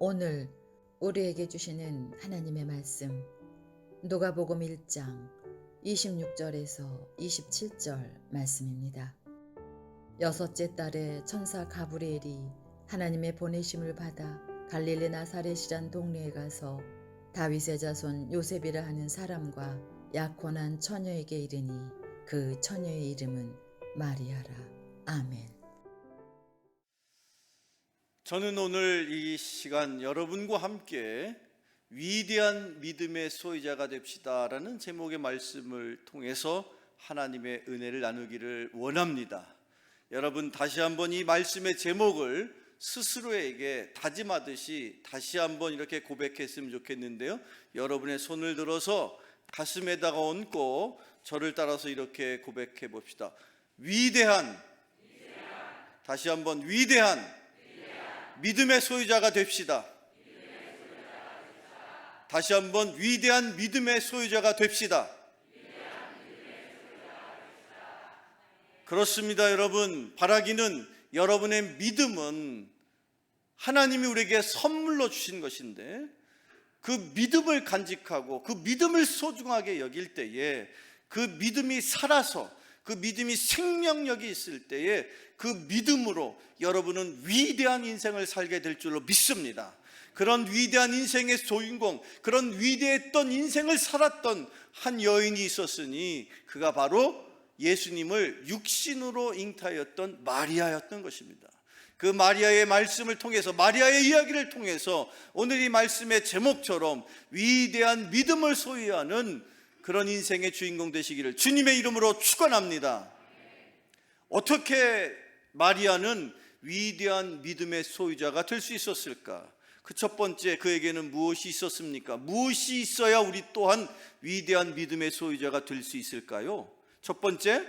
오늘 우리에게 주시는 하나님의 말씀 누가복음 1장 26절에서 27절 말씀입니다. 여섯째 달에 천사 가브리엘이 하나님의 보내심을 받아 갈릴리 나사렛이란 동네에 가서 다윗의 자손 요셉이라 하는 사람과 약혼한 처녀에게 이르니 그 처녀의 이름은 마리아라. 아멘. 저는 오늘 이 시간 여러분과 함께 위대한 믿음의 소유자가 됩시다라는 제목의 말씀을 통해서 하나님의 은혜를 나누기를 원합니다. 여러분 다시 한번 이 말씀의 제목을 스스로에게 다짐하듯이 다시 한번 이렇게 고백했으면 좋겠는데요. 여러분의 손을 들어서 가슴에다가 얹고 저를 따라서 이렇게 고백해 봅시다. 위대한, 다시 한번 위대한 믿음의 소유자가 됩시다. 다시 한번 위대한 믿음의 소유자가 됩시다. 그렇습니다, 여러분. 바라기는 여러분의 믿음은 하나님이 우리에게 선물로 주신 것인데 그 믿음을 간직하고 그 믿음을 소중하게 여길 때에 그 믿음이 살아서 그 믿음이 생명력이 있을 때에 그 믿음으로 여러분은 위대한 인생을 살게 될 줄로 믿습니다. 그런 위대한 인생의 주인공, 그런 위대했던 인생을 살았던 한 여인이 있었으니 그가 바로 예수님을 육신으로 잉타하였던 마리아였던 것입니다. 그 마리아의 말씀을 통해서 마리아의 이야기를 통해서 오늘 이 말씀의 제목처럼 위대한 믿음을 소유하는 그런 인생의 주인공 되시기를 주님의 이름으로 축원합니다. 어떻게 마리아는 위대한 믿음의 소유자가 될 수 있었을까? 그 첫 번째 그에게는 무엇이 있었습니까? 무엇이 있어야 우리 또한 위대한 믿음의 소유자가 될 수 있을까요? 첫 번째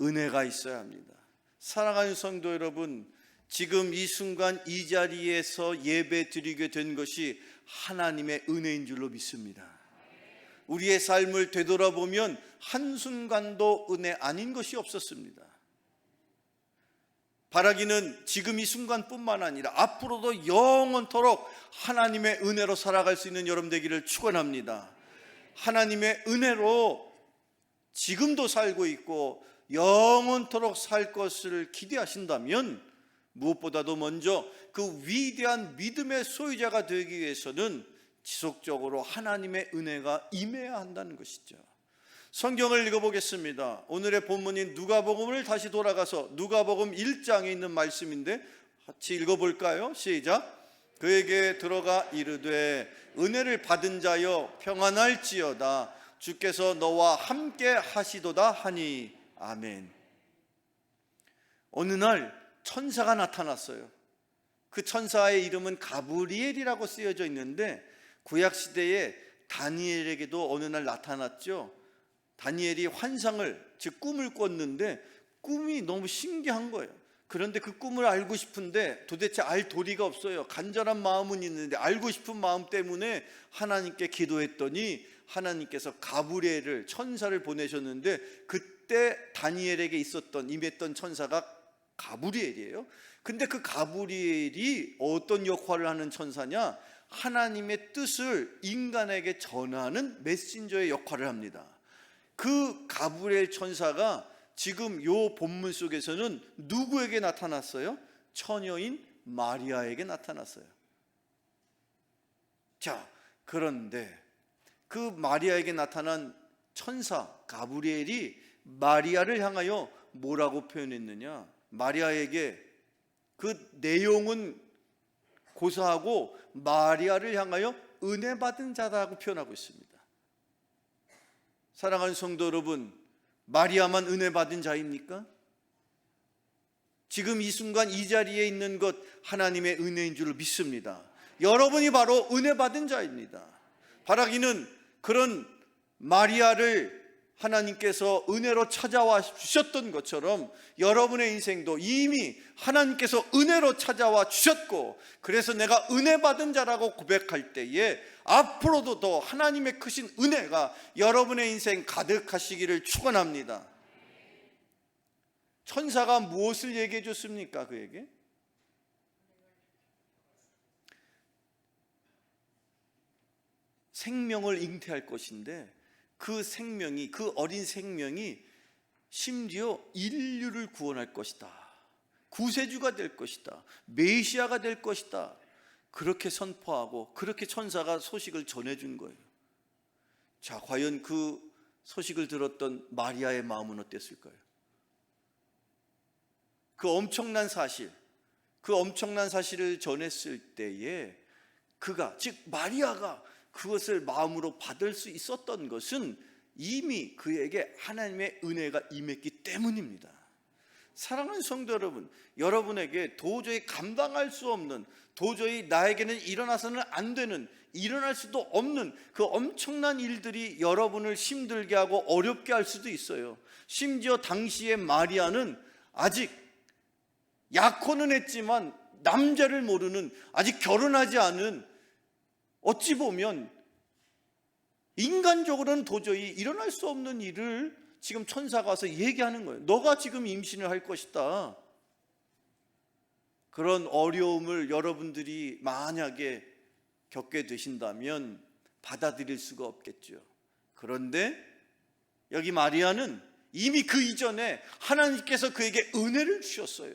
은혜가 있어야 합니다. 사랑하는 성도 여러분, 지금 이 순간 이 자리에서 예배 드리게 된 것이 하나님의 은혜인 줄로 믿습니다. 우리의 삶을 되돌아보면 한순간도 은혜 아닌 것이 없었습니다. 바라기는 지금 이 순간뿐만 아니라 앞으로도 영원토록 하나님의 은혜로 살아갈 수 있는 여러분 되기를 축원합니다. 하나님의 은혜로 지금도 살고 있고 영원토록 살 것을 기대하신다면 무엇보다도 먼저 그 위대한 믿음의 소유자가 되기 위해서는 지속적으로 하나님의 은혜가 임해야 한다는 것이죠. 성경을 읽어보겠습니다. 오늘의 본문인 누가복음을 다시 돌아가서 누가복음 1장에 있는 말씀인데 같이 읽어볼까요? 시작. 그에게 들어가 이르되 은혜를 받은 자여 평안할지어다 주께서 너와 함께 하시도다 하니 아멘. 어느 날 천사가 나타났어요. 그 천사의 이름은 가브리엘이라고 쓰여져 있는데 구약 시대에 다니엘에게도 어느 날 나타났죠. 다니엘이 환상을 즉 꿈을 꿨는데 꿈이 너무 신기한 거예요. 그런데 그 꿈을 알고 싶은데 도대체 알 도리가 없어요. 간절한 마음은 있는데 알고 싶은 마음 때문에 하나님께 기도했더니 하나님께서 가브리엘을 천사를 보내셨는데 그때 다니엘에게 있었던 임했던 천사가 가브리엘이에요. 근데 그 가브리엘이 어떤 역할을 하는 천사냐? 하나님의 뜻을 인간에게 전하는 메신저의 역할을 합니다. 그 가브리엘 천사가 지금 요 본문 속에서는 누구에게 나타났어요? 처녀인 마리아에게 나타났어요. 자, 그런데 그 마리아에게 나타난 천사 가브리엘이 마리아를 향하여 뭐라고 표현했느냐? 마리아에게 그 내용은 고사하고 마리아를 향하여 은혜 받은 자다고 표현하고 있습니다. 사랑하는 성도 여러분, 마리아만 은혜 받은 자입니까? 지금 이 순간 이 자리에 있는 것 하나님의 은혜인 줄 믿습니다. 여러분이 바로 은혜 받은 자입니다. 바라기는 그런 마리아를 하나님께서 은혜로 찾아와 주셨던 것처럼 여러분의 인생도 이미 하나님께서 은혜로 찾아와 주셨고 그래서 내가 은혜 받은 자라고 고백할 때에 앞으로도 더 하나님의 크신 은혜가 여러분의 인생 가득하시기를 축원합니다. 천사가 무엇을 얘기해 줬습니까? 그에게? 생명을 잉태할 것인데 그 생명이 그 어린 생명이 심지어 인류를 구원할 것이다. 구세주가 될 것이다. 메시아가 될 것이다. 그렇게 선포하고 그렇게 천사가 소식을 전해 준 거예요. 자, 과연 그 소식을 들었던 마리아의 마음은 어땠을까요? 그 엄청난 사실, 그 엄청난 사실을 전했을 때에 그가 즉 마리아가 그것을 마음으로 받을 수 있었던 것은 이미 그에게 하나님의 은혜가 임했기 때문입니다. 사랑하는 성도 여러분, 여러분에게 도저히 감당할 수 없는, 도저히 나에게는 일어나서는 안 되는, 일어날 수도 없는 그 엄청난 일들이 여러분을 힘들게 하고 어렵게 할 수도 있어요. 심지어 당시의 마리아는 아직 약혼은 했지만 남자를 모르는 아직 결혼하지 않은 어찌 보면 인간적으로는 도저히 일어날 수 없는 일을 지금 천사가 와서 얘기하는 거예요. 너가 지금 임신을 할 것이다. 그런 어려움을 여러분들이 만약에 겪게 되신다면 받아들일 수가 없겠죠. 그런데 여기 마리아는 이미 그 이전에 하나님께서 그에게 은혜를 주셨어요.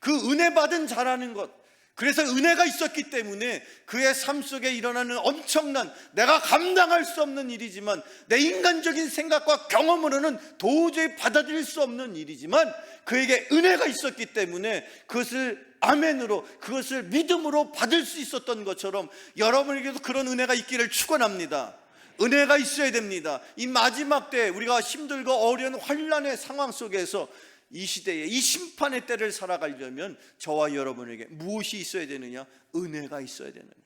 그 은혜 받은 자라는 것. 그래서 은혜가 있었기 때문에 그의 삶 속에 일어나는 엄청난 내가 감당할 수 없는 일이지만 내 인간적인 생각과 경험으로는 도저히 받아들일 수 없는 일이지만 그에게 은혜가 있었기 때문에 그것을 아멘으로 그것을 믿음으로 받을 수 있었던 것처럼 여러분에게도 그런 은혜가 있기를 축원합니다. 은혜가 있어야 됩니다. 이 마지막 때 우리가 힘들고 어려운 환란의 상황 속에서 이 시대에 이 심판의 때를 살아가려면 저와 여러분에게 무엇이 있어야 되느냐? 은혜가 있어야 거예요.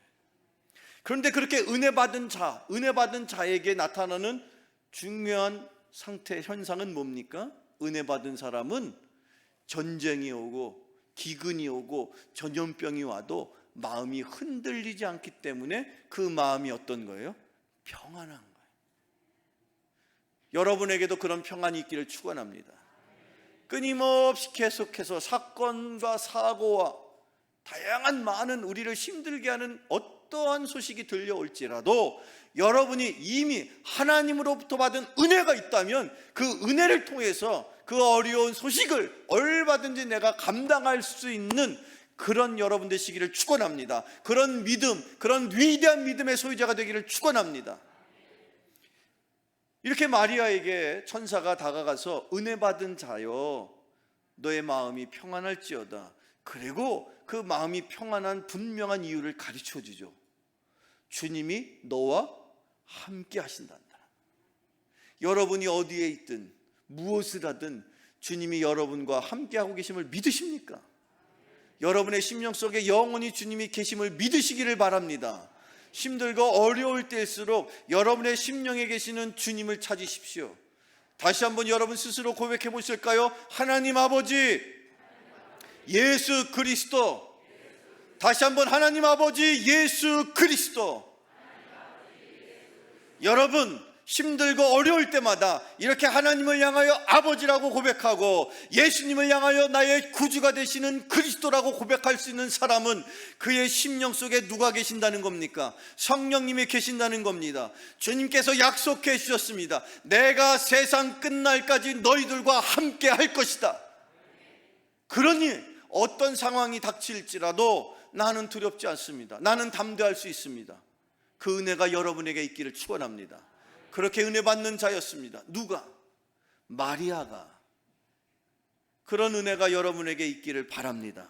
그런데 그렇게 은혜 받은 자, 은혜 받은 자에게 나타나는 중요한 상태 현상은 뭡니까? 은혜 받은 사람은 전쟁이 오고 기근이 오고 전염병이 와도 마음이 흔들리지 않기 때문에 그 마음이 어떤 거예요? 평안한 거예요. 여러분에게도 그런 평안이 있기를 축원합니다. 끊임없이 계속해서 사건과 사고와 다양한 많은 우리를 힘들게 하는 어떠한 소식이 들려올지라도 여러분이 이미 하나님으로부터 받은 은혜가 있다면 그 은혜를 통해서 그 어려운 소식을 얼마든지 내가 감당할 수 있는 그런 여러분 되시기를 축원합니다. 그런 믿음, 그런 위대한 믿음의 소유자가 되기를 축원합니다. 이렇게 마리아에게 천사가 다가가서 은혜 받은 자여 너의 마음이 평안할지어다. 그리고 그 마음이 평안한 분명한 이유를 가르쳐 주죠. 주님이 너와 함께 하신단다. 여러분이 어디에 있든 무엇을 하든 주님이 여러분과 함께 하고 계심을 믿으십니까? 여러분의 심령 속에 영원히 주님이 계심을 믿으시기를 바랍니다. 힘들고 어려울 때일수록 여러분의 심령에 계시는 주님을 찾으십시오. 다시 한번 여러분 스스로 고백해 보실까요? 하나님 아버지, 예수 그리스도. 다시 한번 하나님 아버지, 예수 그리스도. 여러분, 힘들고 어려울 때마다 이렇게 하나님을 향하여 아버지라고 고백하고 예수님을 향하여 나의 구주가 되시는 그리스도라고 고백할 수 있는 사람은 그의 심령 속에 누가 계신다는 겁니까? 성령님이 계신다는 겁니다. 주님께서 약속해 주셨습니다. 내가 세상 끝날까지 너희들과 함께 할 것이다. 그러니 어떤 상황이 닥칠지라도 나는 두렵지 않습니다. 나는 담대할 수 있습니다. 그 은혜가 여러분에게 있기를 축원합니다. 그렇게 은혜 받는 자였습니다. 누가? 마리아가. 그런 은혜가 여러분에게 있기를 바랍니다.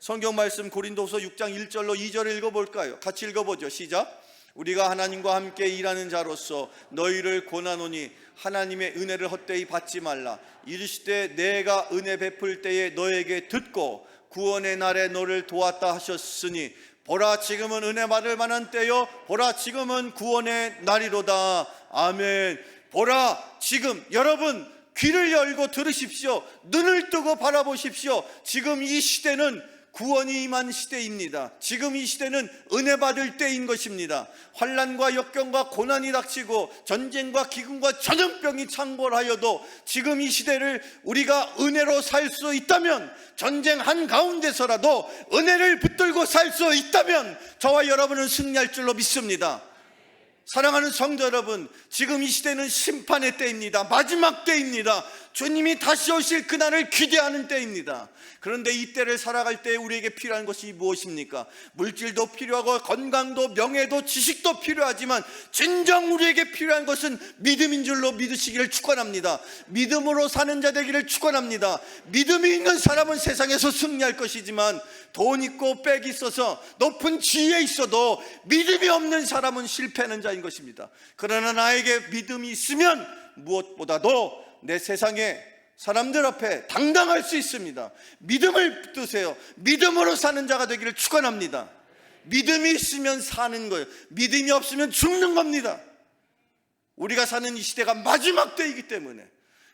성경 말씀 고린도서 6장 1절로 2절을 읽어볼까요? 같이 읽어보죠. 시작. 우리가 하나님과 함께 일하는 자로서 너희를 권하노니 하나님의 은혜를 헛되이 받지 말라. 이르시되 내가 은혜 베풀 때에 너에게 듣고 구원의 날에 너를 도왔다 하셨으니 보라 지금은 은혜 받을 만한 때요 보라 지금은 구원의 날이로다 아멘 보라 지금 여러분 귀를 열고 들으십시오 눈을 뜨고 바라보십시오 지금 이 시대는 구원이 임한 시대입니다. 지금 이 시대는 은혜 받을 때인 것입니다. 환란과 역경과 고난이 닥치고 전쟁과 기근과 전염병이 창궐하여도 지금 이 시대를 우리가 은혜로 살 수 있다면 전쟁 한 가운데서라도 은혜를 붙들고 살 수 있다면 저와 여러분은 승리할 줄로 믿습니다. 사랑하는 성도 여러분, 지금 이 시대는 심판의 때입니다. 마지막 때입니다. 주님이 다시 오실 그날을 기대하는 때입니다. 그런데 이 때를 살아갈 때 우리에게 필요한 것이 무엇입니까? 물질도 필요하고 건강도 명예도 지식도 필요하지만 진정 우리에게 필요한 것은 믿음인 줄로 믿으시기를 축원합니다. 믿음으로 사는 자 되기를 축원합니다. 믿음이 있는 사람은 세상에서 승리할 것이지만 돈 있고 빽 있어서 높은 지위에 있어도 믿음이 없는 사람은 실패하는 자인 것입니다. 그러나 나에게 믿음이 있으면 무엇보다도 내 세상에 사람들 앞에 당당할 수 있습니다. 믿음을 붙드세요. 믿음으로 사는 자가 되기를 축원합니다. 믿음이 있으면 사는 거예요. 믿음이 없으면 죽는 겁니다. 우리가 사는 이 시대가 마지막 때이기 때문에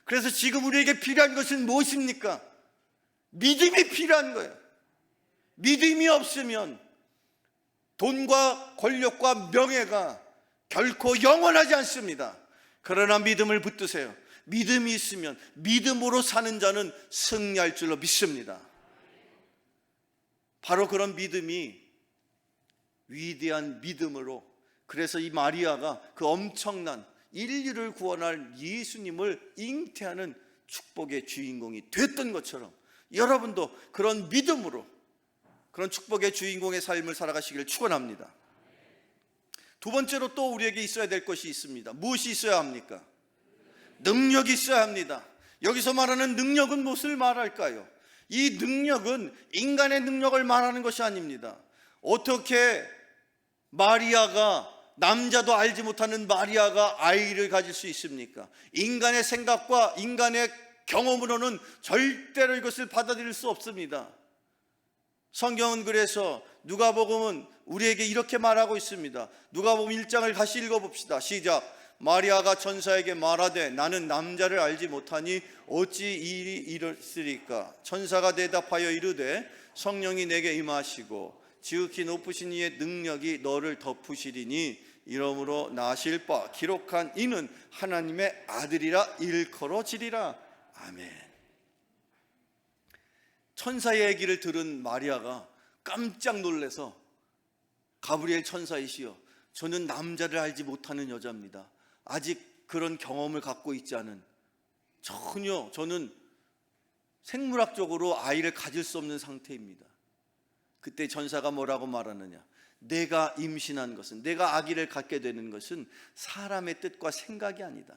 그래서 지금 우리에게 필요한 것은 무엇입니까? 믿음이 필요한 거예요. 믿음이 없으면 돈과 권력과 명예가 결코 영원하지 않습니다. 그러나 믿음을 붙드세요. 믿음이 있으면 믿음으로 사는 자는 승리할 줄로 믿습니다. 바로 그런 믿음이 위대한 믿음으로 그래서 이 마리아가 그 엄청난 인류를 구원할 예수님을 잉태하는 축복의 주인공이 됐던 것처럼 여러분도 그런 믿음으로 그런 축복의 주인공의 삶을 살아가시기를 축원합니다. 두 번째로 또 우리에게 있어야 될 것이 있습니다. 무엇이 있어야 합니까? 능력이 있어야 합니다. 여기서 말하는 능력은 무엇을 말할까요? 이 능력은 인간의 능력을 말하는 것이 아닙니다. 어떻게 마리아가 남자도 알지 못하는 마리아가 아이를 가질 수 있습니까? 인간의 생각과 인간의 경험으로는 절대로 이것을 받아들일 수 없습니다. 성경은 그래서 누가복음은 우리에게 이렇게 말하고 있습니다. 누가복음 1장을 다시 읽어 봅시다. 시작. 마리아가 천사에게 말하되 나는 남자를 알지 못하니 어찌 이 일이 이르리까? 천사가 대답하여 이르되 성령이 내게 임하시고 지극히 높으신 이의 능력이 너를 덮으시리니 이러므로 나실 바 기록한 이는 하나님의 아들이라 일컬어지리라. 아멘. 천사의 얘기를 들은 마리아가 깜짝 놀래서 가브리엘 천사이시여 저는 남자를 알지 못하는 여자입니다. 아직 그런 경험을 갖고 있지 않은 전혀 저는 생물학적으로 아이를 가질 수 없는 상태입니다. 그때 전사가 뭐라고 말하느냐? 내가 임신한 것은 내가 아기를 갖게 되는 것은 사람의 뜻과 생각이 아니다.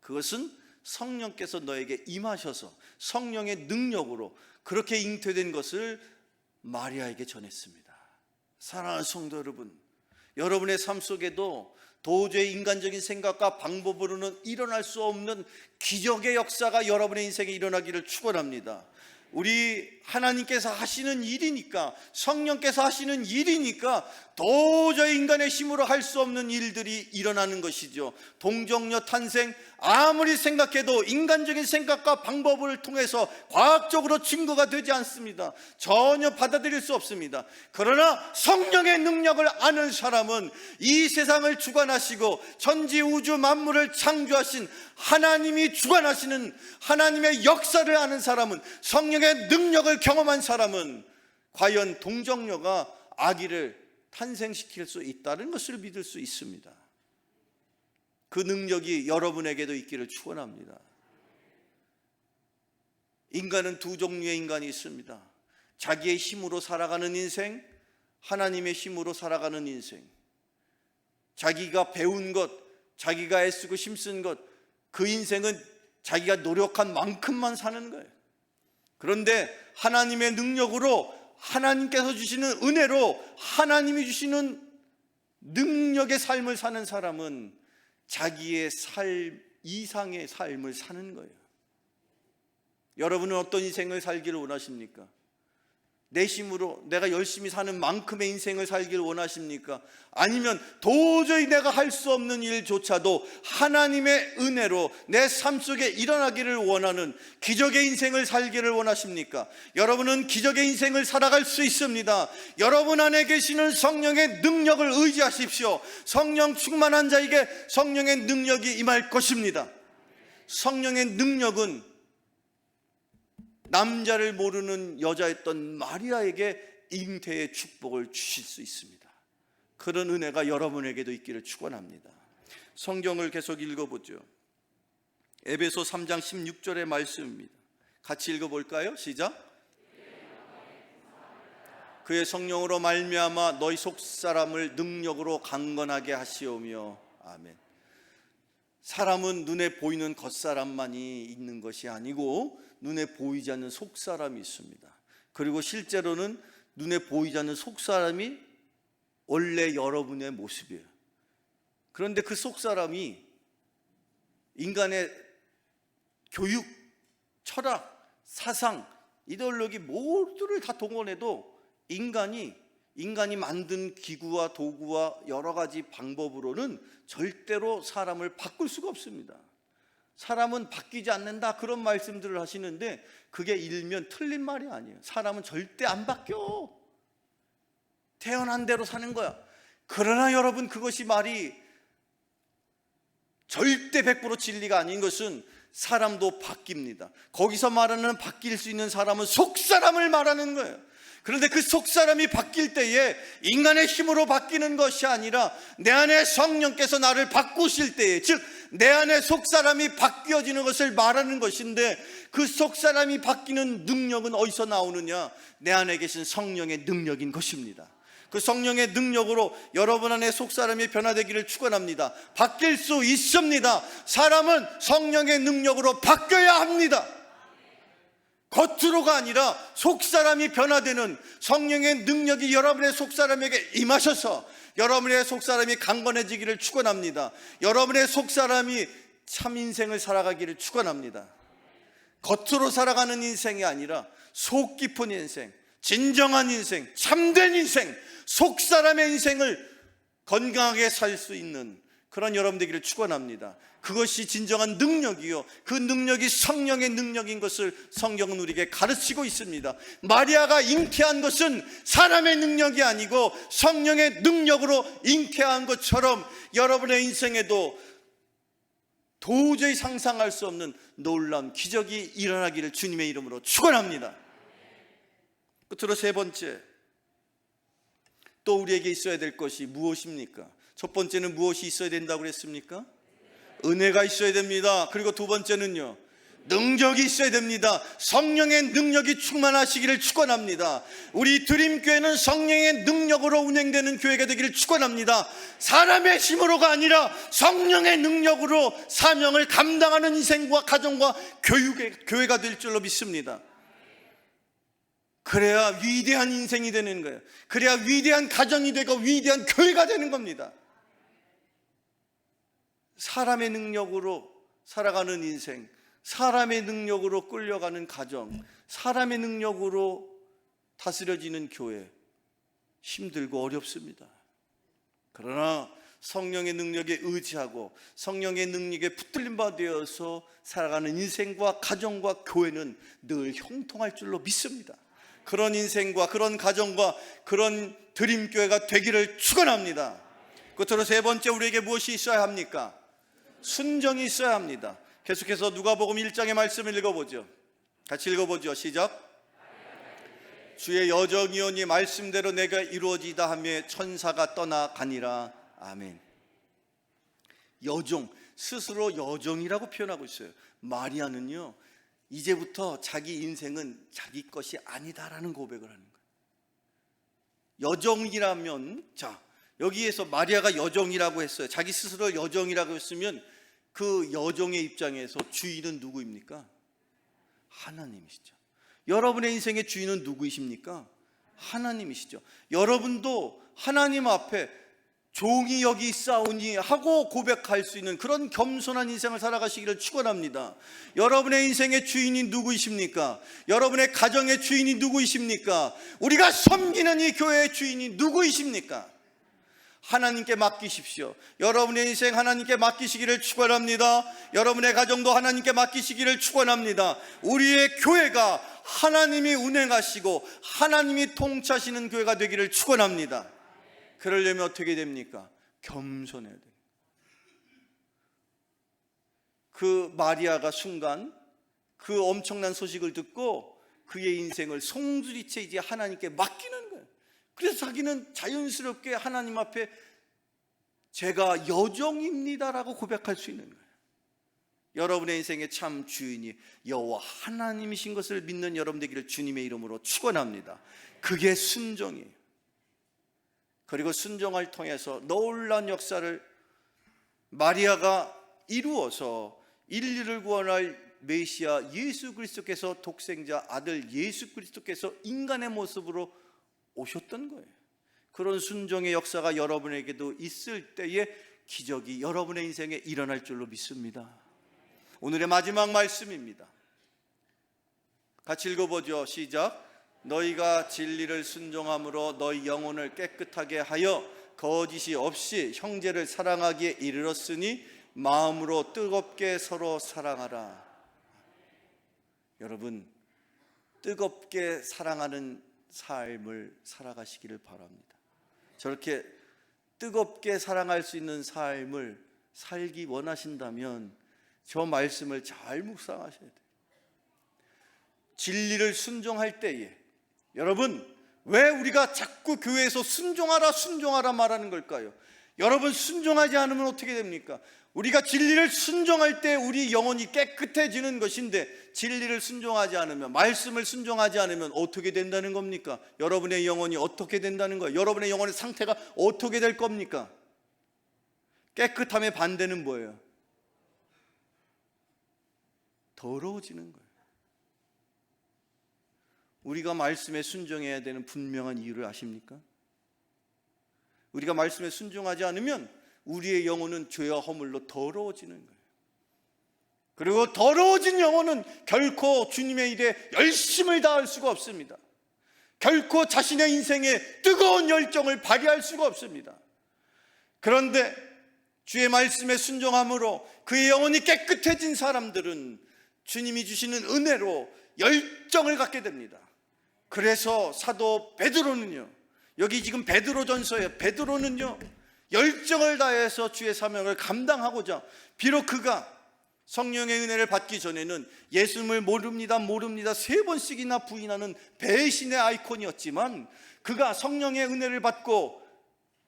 그것은 성령께서 너에게 임하셔서 성령의 능력으로 그렇게 잉태된 것을 마리아에게 전했습니다. 사랑하는 성도 여러분, 여러분의 삶 속에도 도저히 인간적인 생각과 방법으로는 일어날 수 없는 기적의 역사가 여러분의 인생에 일어나기를 축원합니다. 우리 하나님께서 하시는 일이니까 성령께서 하시는 일이니까 도저히 인간의 힘으로 할 수 없는 일들이 일어나는 것이죠. 동정녀 탄생 아무리 생각해도 인간적인 생각과 방법을 통해서 과학적으로 증거가 되지 않습니다. 전혀 받아들일 수 없습니다. 그러나 성령의 능력을 아는 사람은 이 세상을 주관하시고 천지 우주 만물을 창조하신 하나님이 주관하시는 하나님의 역사를 아는 사람은 성령의 능력을 경험한 사람은 과연 동정녀가 아기를 탄생시킬 수 있다는 것을 믿을 수 있습니다. 그 능력이 여러분에게도 있기를 축원합니다. 인간은 두 종류의 인간이 있습니다. 자기의 힘으로 살아가는 인생, 하나님의 힘으로 살아가는 인생. 자기가 배운 것, 자기가 애쓰고 힘쓴 것, 그 인생은 자기가 노력한 만큼만 사는 거예요. 그런데 하나님의 능력으로 하나님께서 주시는 은혜로 하나님이 주시는 능력의 삶을 사는 사람은 자기의 삶 이상의 삶을 사는 거예요. 여러분은 어떤 인생을 살기를 원하십니까? 내 힘으로 내가 열심히 사는 만큼의 인생을 살기를 원하십니까? 아니면 도저히 내가 할 수 없는 일조차도 하나님의 은혜로 내 삶 속에 일어나기를 원하는 기적의 인생을 살기를 원하십니까? 여러분은 기적의 인생을 살아갈 수 있습니다. 여러분 안에 계시는 성령의 능력을 의지하십시오. 성령 충만한 자에게 성령의 능력이 임할 것입니다. 성령의 능력은 남자를 모르는 여자였던 마리아에게 잉태의 축복을 주실 수 있습니다. 그런 은혜가 여러분에게도 있기를 축원합니다. 성경을 계속 읽어보죠. 에베소 3장 16절의 말씀입니다. 같이 읽어볼까요? 시작. 그의 성령으로 말미암아 너희 속 사람을 능력으로 강건하게 하시오며 아멘. 사람은 눈에 보이는 겉사람만이 있는 것이 아니고 눈에 보이지 않는 속사람이 있습니다. 그리고 실제로는 눈에 보이지 않는 속사람이 원래 여러분의 모습이에요. 그런데 그 속사람이 인간의 교육, 철학, 사상, 이데올로기 모두를 다 동원해도 인간이 인간이 만든 기구와 도구와 여러 가지 방법으로는 절대로 사람을 바꿀 수가 없습니다. 사람은 바뀌지 않는다 그런 말씀들을 하시는데 그게 일면 틀린 말이 아니에요. 사람은 절대 안 바뀌어. 태어난 대로 사는 거야. 그러나 여러분 그것이 말이 절대 100% 진리가 아닌 것은 사람도 바뀝니다. 거기서 말하는 바뀔 수 있는 사람은 속 사람을 말하는 거예요. 그런데 그 속 사람이 바뀔 때에 인간의 힘으로 바뀌는 것이 아니라 내 안에 성령께서 나를 바꾸실 때에 즉 내 안에 속 사람이 바뀌어지는 것을 말하는 것인데 그 속 사람이 바뀌는 능력은 어디서 나오느냐? 내 안에 계신 성령의 능력인 것입니다. 그 성령의 능력으로 여러분 안에 속 사람이 변화되기를 축원합니다. 바뀔 수 있습니다. 사람은 성령의 능력으로 바뀌어야 합니다. 겉으로가 아니라 속 사람이 변화되는 성령의 능력이 여러분의 속 사람에게 임하셔서 여러분의 속 사람이 강건해지기를 축원합니다. 여러분의 속 사람이 참 인생을 살아가기를 축원합니다. 겉으로 살아가는 인생이 아니라 속 깊은 인생, 진정한 인생, 참된 인생, 속 사람의 인생을 건강하게 살 수 있는 그런 여러분 되기를 축원합니다. 그것이 진정한 능력이요. 그 능력이 성령의 능력인 것을 성경은 우리에게 가르치고 있습니다. 마리아가 잉태한 것은 사람의 능력이 아니고 성령의 능력으로 잉태한 것처럼 여러분의 인생에도 도저히 상상할 수 없는 놀라운 기적이 일어나기를 주님의 이름으로 축원합니다. 끝으로 세 번째 또 우리에게 있어야 될 것이 무엇입니까? 첫 번째는 무엇이 있어야 된다고 그랬습니까? 은혜가 있어야 됩니다. 그리고 두 번째는요. 능력이 있어야 됩니다. 성령의 능력이 충만하시기를 축원합니다. 우리 드림 교회는 성령의 능력으로 운행되는 교회가 되기를 축원합니다. 사람의 힘으로가 아니라 성령의 능력으로 사명을 감당하는 인생과 가정과 교육의 교회가 될 줄로 믿습니다. 그래야 위대한 인생이 되는 거예요. 그래야 위대한 가정이 되고 위대한 교회가 되는 겁니다. 사람의 능력으로 살아가는 인생, 사람의 능력으로 끌려가는 가정, 사람의 능력으로 다스려지는 교회, 힘들고 어렵습니다. 그러나 성령의 능력에 의지하고 성령의 능력에 붙들림 바 되어서 살아가는 인생과 가정과 교회는 늘 형통할 줄로 믿습니다. 그런 인생과 그런 가정과 그런 드림교회가 되기를 축원합니다. 끝으로 세 번째 우리에게 무엇이 있어야 합니까? 순정이 있어야 합니다. 계속해서 누가복음 1장의 말씀을 읽어보죠. 같이 읽어보죠. 시작. 주의 여정이오니 말씀대로 내가 이루어지다 하며 천사가 떠나가니라. 아멘. 여정 스스로 여정이라고 표현하고 있어요. 마리아는요. 이제부터 자기 인생은 자기 것이 아니다라는 고백을 하는 거예요. 여정이라면 자 여기에서 마리아가 여정이라고 했어요. 자기 스스로 여정이라고 했으면 그 여정의 입장에서 주인은 누구입니까? 하나님이시죠. 여러분의 인생의 주인은 누구이십니까? 하나님이시죠. 여러분도 하나님 앞에 종이 여기 있사오니 하고 고백할 수 있는 그런 겸손한 인생을 살아가시기를 축원합니다. 여러분의 인생의 주인이 누구이십니까? 여러분의 가정의 주인이 누구이십니까? 우리가 섬기는 이 교회의 주인이 누구이십니까? 하나님께 맡기십시오. 여러분의 인생 하나님께 맡기시기를 축원합니다. 여러분의 가정도 하나님께 맡기시기를 축원합니다. 우리의 교회가 하나님이 운행하시고 하나님이 통치하시는 교회가 되기를 축원합니다. 그러려면 어떻게 됩니까? 겸손해야 돼요. 그 마리아가 순간 그 엄청난 소식을 듣고 그의 인생을 송두리째 이제 하나님께 맡기는 거예요. 그래서 자기는 자연스럽게 하나님 앞에 제가 여종입니다라고 고백할 수 있는 거예요. 여러분의 인생의 참 주인이 여호와 하나님이신 것을 믿는 여러분 되기를 주님의 이름으로 축원합니다. 그게 순종이에요. 그리고 순종을 통해서 놀라운 역사를 마리아가 이루어서 인류를 구원할 메시아 예수 그리스도께서 독생자 아들 예수 그리스도께서 인간의 모습으로 오셨던 거예요. 그런 순종의 역사가 여러분에게도 있을 때에 기적이 여러분의 인생에 일어날 줄로 믿습니다. 오늘의 마지막 말씀입니다. 같이 읽어보죠. 시작. 너희가 진리를 순종함으로 너희 영혼을 깨끗하게 하여 거짓이 없이 형제를 사랑하기에 이르렀으니 마음으로 뜨겁게 서로 사랑하라. 여러분, 뜨겁게 사랑하는 삶을 살아가시기를 바랍니다. 저렇게 뜨겁게 사랑할 수 있는 삶을 살기 원하신다면 저 말씀을 잘 묵상하셔야 돼요. 진리를 순종할 때에 여러분 왜 우리가 자꾸 교회에서 순종하라 순종하라 말하는 걸까요? 여러분 순종하지 않으면 어떻게 됩니까? 우리가 진리를 순종할 때 우리 영혼이 깨끗해지는 것인데 진리를 순종하지 않으면 말씀을 순종하지 않으면 어떻게 된다는 겁니까? 여러분의 영혼이 어떻게 된다는 거예요? 여러분의 영혼의 상태가 어떻게 될 겁니까? 깨끗함의 반대는 뭐예요? 더러워지는 거예요. 우리가 말씀에 순종해야 되는 분명한 이유를 아십니까? 우리가 말씀에 순종하지 않으면 우리의 영혼은 죄와 허물로 더러워지는 거예요. 그리고 더러워진 영혼은 결코 주님의 일에 열심을 다할 수가 없습니다. 결코 자신의 인생에 뜨거운 열정을 발휘할 수가 없습니다. 그런데 주의 말씀에 순종함으로 그의 영혼이 깨끗해진 사람들은 주님이 주시는 은혜로 열정을 갖게 됩니다. 그래서 사도 베드로는요. 여기 지금 베드로전서에 베드로는요. 열정을 다해서 주의 사명을 감당하고자 비록 그가 성령의 은혜를 받기 전에는 예수님을 모릅니다, 모릅니다 세 번씩이나 부인하는 배신의 아이콘이었지만 그가 성령의 은혜를 받고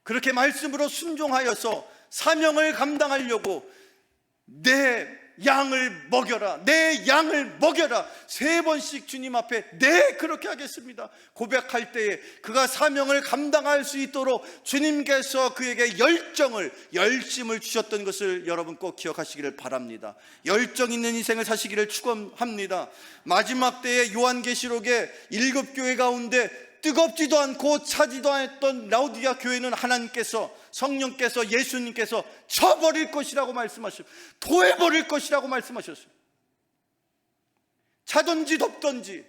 그렇게 말씀으로 순종하여서 사명을 감당하려고 내 양을 먹여라. 내 양을 먹여라. 세 번씩 주님 앞에 네 그렇게 하겠습니다. 고백할 때에 그가 사명을 감당할 수 있도록 주님께서 그에게 열정을 열심을 주셨던 것을 여러분 꼭 기억하시기를 바랍니다. 열정 있는 인생을 사시기를 축원합니다. 마지막 때에 요한계시록의 일곱 교회 가운데 뜨겁지도 않고 차지도 않았던 라우디아 교회는 하나님께서 성령께서 예수님께서 쳐버릴 것이라고 말씀하셨어요. 토해버릴 것이라고 말씀하셨어요. 차든지 덥든지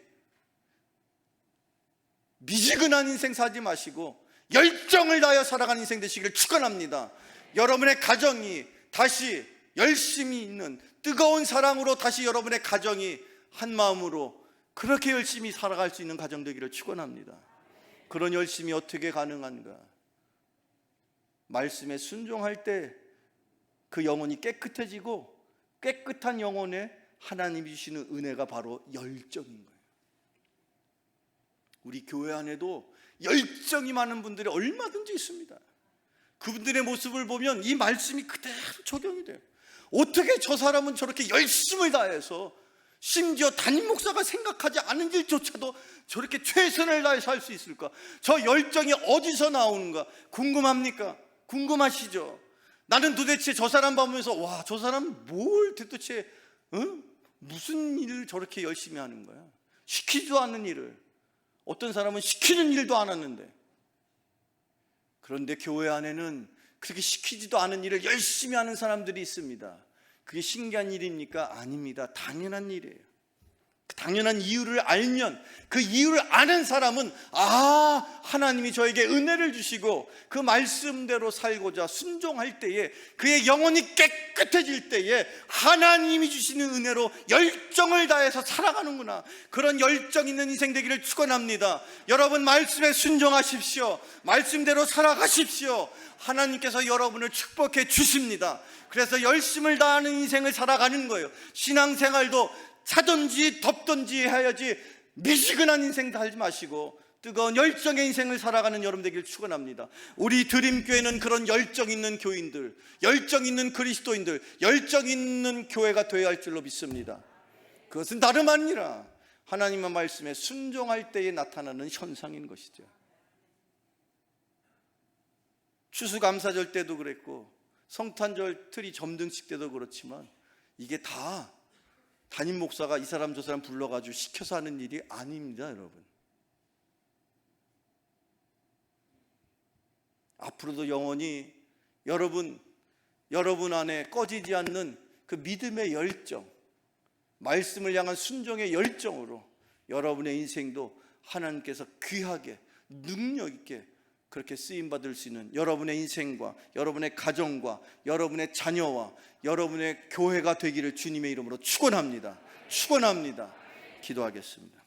미지근한 인생 사지 마시고 열정을 다하여 살아가는 인생 되시기를 축원합니다. 여러분의 가정이 다시 열심히 있는 뜨거운 사랑으로 다시 여러분의 가정이 한 마음으로 그렇게 열심히 살아갈 수 있는 가정 되기를 축원합니다. 그런 열심이 어떻게 가능한가? 말씀에 순종할 때 그 영혼이 깨끗해지고 깨끗한 영혼에 하나님이 주시는 은혜가 바로 열정인 거예요. 우리 교회 안에도 열정이 많은 분들이 얼마든지 있습니다. 그분들의 모습을 보면 이 말씀이 그대로 적용이 돼요. 어떻게 저 사람은 저렇게 열심을 다해서 심지어 담임 목사가 생각하지 않은 일조차도 저렇게 최선을 다해서 할 수 있을까? 저 열정이 어디서 나오는가? 궁금합니까? 궁금하시죠? 나는 도대체 저 사람 보면서 와, 저 사람 뭘 도대체 응? 무슨 일을 저렇게 열심히 하는 거야? 시키지도 않는 일을 어떤 사람은 시키는 일도 안 하는데 그런데 교회 안에는 그렇게 시키지도 않은 일을 열심히 하는 사람들이 있습니다. 그게 신기한 일입니까? 아닙니다. 당연한 일이에요. 그 당연한 이유를 알면 그 이유를 아는 사람은 아 하나님이 저에게 은혜를 주시고 그 말씀대로 살고자 순종할 때에 그의 영혼이 깨끗해질 때에 하나님이 주시는 은혜로 열정을 다해서 살아가는구나. 그런 열정 있는 인생 되기를 축원합니다. 여러분 말씀에 순종하십시오. 말씀대로 살아가십시오. 하나님께서 여러분을 축복해 주십니다. 그래서 열심을 다하는 인생을 살아가는 거예요. 신앙생활도 차든지 덥든지 해야지 미지근한 인생 살지 마시고 뜨거운 열정의 인생을 살아가는 여러분 되기를 축원합니다. 우리 드림교회는 그런 열정 있는 교인들, 열정 있는 그리스도인들, 열정 있는 교회가 되어야 할 줄로 믿습니다. 그것은 다름 아니라 하나님의 말씀에 순종할 때에 나타나는 현상인 것이죠. 추수감사절 때도 그랬고 성탄절 트리 점등식 때도 그렇지만 이게 다 담임 목사가 이 사람 저 사람 불러가지고 시켜서 하는 일이 아닙니다, 여러분. 앞으로도 영원히 여러분 여러분 안에 꺼지지 않는 그 믿음의 열정, 말씀을 향한 순종의 열정으로 여러분의 인생도 하나님께서 귀하게 능력 있게 그렇게 쓰임 받을 수 있는 여러분의 인생과 여러분의 가정과 여러분의 자녀와 여러분의 교회가 되기를 주님의 이름으로 축원합니다. 축원합니다. 기도하겠습니다.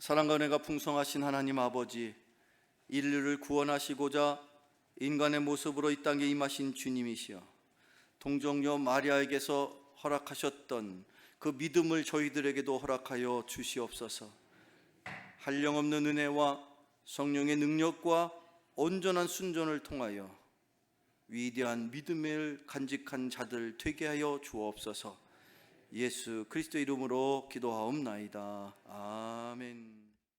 사랑과 은혜가 풍성하신 하나님 아버지 인류를 구원하시고자 인간의 모습으로 이 땅에 임하신 주님이시여 동정녀 마리아에게서 허락하셨던 그 믿음을 저희들에게도 허락하여 주시옵소서 한량없는 은혜와 성령의 능력과 온전한 순전을 통하여 위대한 믿음을 간직한 자들 되게 하여 주옵소서 예수 그리스도 이름으로 기도하옵나이다. 아멘.